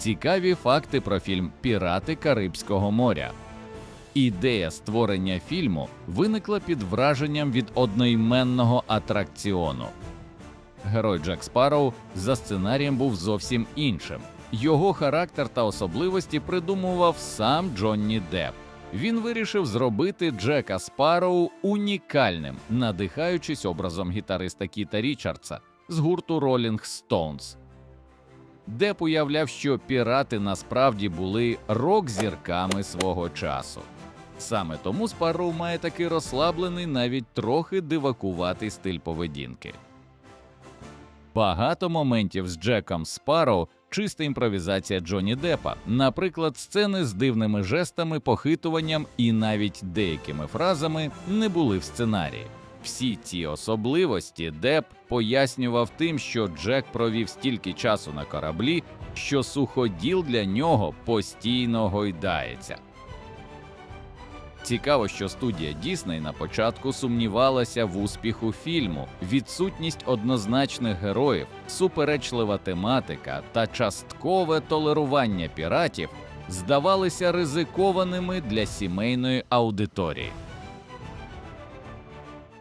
Цікаві факти про фільм Пірати Карибського моря. Ідея створення фільму виникла під враженням від одноіменного атракціону. Герой Джек Спарроу за сценарієм був зовсім іншим. Його характер та особливості придумував сам Джонні Депп. Він вирішив зробити Джека Спарроу унікальним, надихаючись образом гітариста Кіта Річардса з гурту Rolling Stones. Деп уявляв, що пірати насправді були рок-зірками свого часу. Саме тому Спарроу має такий розслаблений, навіть трохи дивакуватий стиль поведінки. Багато моментів з Джеком Спарроу – чиста імпровізація Джонні Деппа, наприклад, сцени з дивними жестами, похитуванням і навіть деякими фразами не були в сценарії. Всі ці особливості Деп пояснював тим, що Джек провів стільки часу на кораблі, що суходіл для нього постійно гойдається. Цікаво, що студія Дісней на початку сумнівалася в успіху фільму. Відсутність однозначних героїв, суперечлива тематика та часткове толерування піратів здавалися ризикованими для сімейної аудиторії.